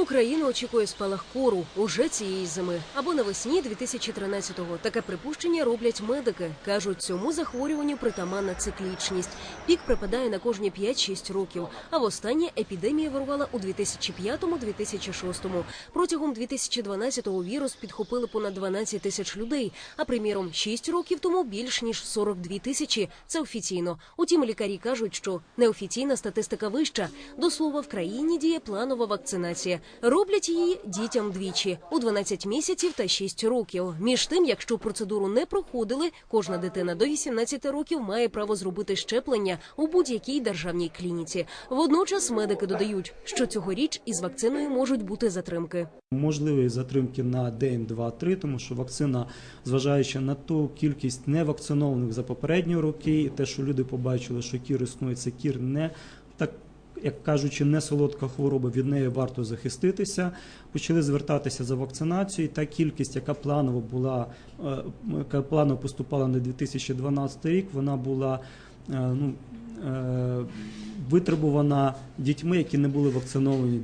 Україну очікує спалах кору уже цієї зими або навесні 2013-го. Таке припущення роблять медики. кажуть, цьому захворюванню притаманна циклічність. Пік припадає на кожні 5-6 років. А востаннє епідемія вирувала у 2005-2006. Протягом 2012-го вірус підхопили понад 12 тисяч людей. А приміром, 6 років тому більш ніж 42 тисячі. Це офіційно. Утім, лікарі кажуть, що неофіційна статистика вища. До слова, в країні діє планова вакцинація. Роблять її дітям двічі у 12 місяців та 6 років. Між тим, якщо процедуру не проходили, кожна дитина до 18 років має право зробити щеплення у будь-якій державній клініці. Водночас медики додають, що цьогоріч із вакциною можуть бути затримки. Можливі затримки на день, два, три, тому що вакцина, зважаючи на ту кількість невакцинованих за попередні роки, і те, що люди побачили, що кір існує, це кір не так. Як кажучи, не солодка хвороба, від неї варто захиститися. Почали звертатися за вакцинацією. Та кількість, яка планово була, е, яка планово поступала на 2012 рік, вона була е, ну, е, витребувана дітьми, які не були вакциновані.